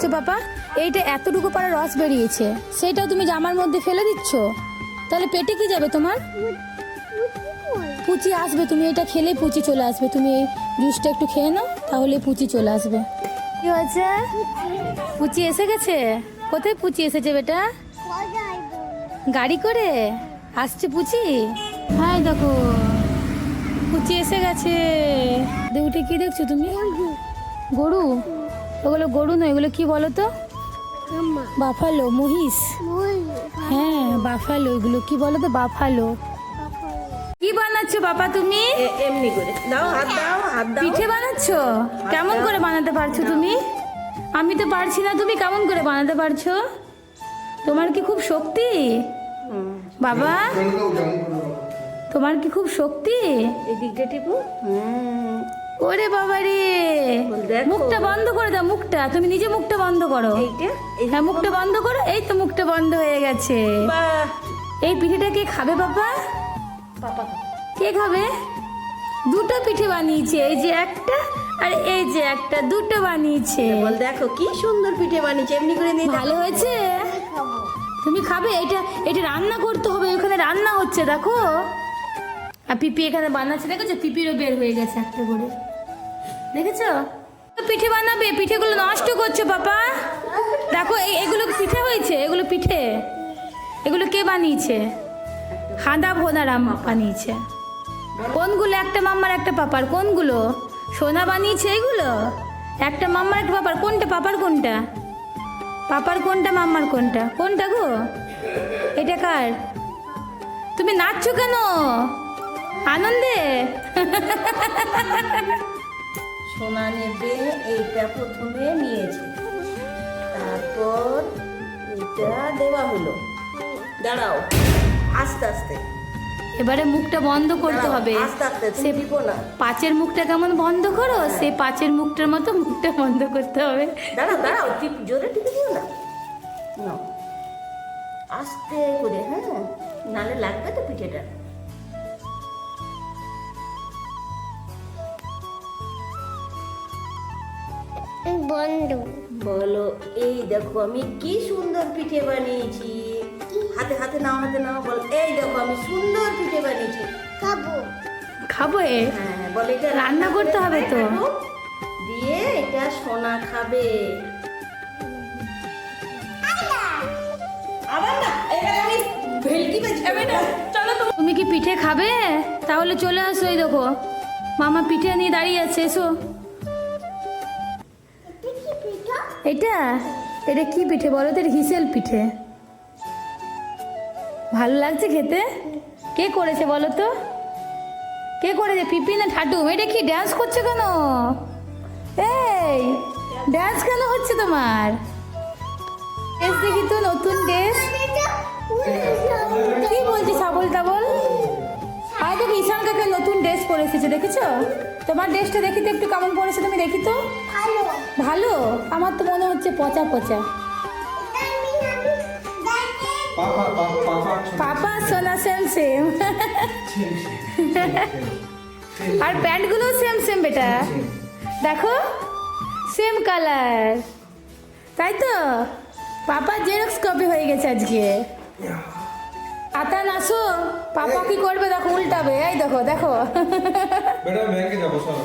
দেখছ পাপা এইটা এতটুকু পারা রস বেরিয়েছে। সেটাও তুমি জামার মধ্যে ফেলে দিচ্ছ? তাহলে পেটে কি যাবে তোমার? পুচি আসবে, তুমি এটা খেলে পুচি চলে আসবে। তুমি এই জুসটা একটু খেয়ে নাও, তাহলে পুচি চলে আসবে। কি হয়েছে? পুচি এসে গেছে? কোথায় পুচি এসেছে বেটা? গাড়ি করে? আসছে পুচি? হ্যাঁ দেখো, পুচি এসে গেছে। উঠে কি দেখছ তুমি? গরু? ওগুলো গরু নয় এগুলো কি বলো তো? বাফালো মহিষ। হ্যাঁ বাফালো এগুলো কি বলো তো? বাফালো। কি বানাচ্ছো বাবা তুমি? এমনি করে। দাও হাত দাও হাত দাও। পিঠে বানাচ্ছো? কেমন করে বানাতে পারছ তুমি? আমি তো পারছি না তুমি কেমন করে বানাতে পারছ? তোমার কি খুব শক্তি? বাবা? তোমার কি খুব শক্তি? এই দিকটা টিপু ওরে বাবা রে। মুখটা বন্ধ করে দাও মুখটা। তুমি নিজে মুখটা বন্ধ করো। হ্যাঁ মুখটা বন্ধ। করো এই তো মুখটা বন্ধ হয়ে গেছে। এই পিঠেটা কে খাবে বাবা কে খাবে? দুটো পিঠে বানিয়েছে এই যে একটা আর এই যে একটা দুটো বানিয়েছে। বল দেখো কি সুন্দর পিঠে বানিয়েছে এমনি করে নিয়ে ভালো হয়েছে? তুমি খাবে? এটা এটা রান্না করতে হবে ওখানে রান্না হচ্ছে দেখো। আর পিপি এখানে বানাচ্ছে দেখেছ? পিপিরও বের হয়ে গেছে একটা করে। দেখেছ? পিঠে বানাবে, পিঠেগুলো নষ্ট করছ পাপা। দেখো এগুলো পিঠে হয়েছে? এগুলো পিঠে। এগুলো কে বানিয়েছে? হাঁদা ভোনারাম বানিয়েছে। কোনগুলো? একটা মাম্মার, একটা পাপার। কোনগুলো? সোনা বানিয়েছে এগুলো? একটা মাম্মার, একটা পাপার। কোনটা? পাপার কোনটা? পাপার কোনটা, মাম্মার কোনটা? কোনটা গো? এটা কার? তুমি নাচছো কেন? আনন্দে? সোনা নেবে এইটা প্রথমে নিয়েছে। তারপর এটা দেওয়া হলো। দাঁড়াও আস্তে আস্তে। এবারে মুখটা বন্ধ করতে হবে। সে পাঁচের মুখটা কেমন বন্ধ করো? সে পাঁচের মুখটার মতো মুখটা বন্ধ করতে হবে। দাঁড়াও দাঁড়াও জোরে টিপে দিও না। আস্তে করে হ্যাঁ। নালে লাগবে তো পিঠেটা। বন্ধ বলো এই দেখো আমি কি সুন্দর পিঠে বানিয়েছি। হাতে হাতে নাও হাতে নাও বল। এই দেখো আমি সুন্দর পিঠে বানিয়েছি। খাব। খাব এ? হ্যাঁ বলে এটা রান্না করতে হবে তো। দিয়ে এটা সোনা খাবে। আবার না এবার আমি ভেলকি বাজবে চলো তুমি কি পিঠে খাবে? তাহলে চলে আসো এই দেখো। মামা পিঠে নিয়ে দাঁড়িয়ে আছে এসো। এটা? এটা কি পিঠে বলো তো? এটা হিসেল পিঠে। ভালো লাগছে খেতে? কে করেছে বলো তো? কে করেছে? পিপি না ঠাটুম এটা কি ড্যান্স করছে কেন? এই ড্যান্স কেন হচ্ছে তোমার? ড্রেস দেখি তো নতুন ড্রেস কি বলছি ছাগল টাবল আর দেখো ঈশান কাকে নতুন ড্রেস পরে এসেছে দেখেছ? তোমার ড্রেসটা দেখি তো একটু কেমন পরেছে তুমি দেখি তো? ভালো। ভালো? আমার তো মনে হচ্ছে পচা পচা। পাপা সোনা সেম সেম আর প্যান্টগুলো সেম সেম বেটা। দেখো সেম কালার তাই তো? পাপা জেরক্স কপি হয়ে গেছে আজকে। আতান আসো পাপা কি করবে? দেখো উল্টাবে। এই দেখো দেখো। বেটা ব্যাংকে যাব চলো।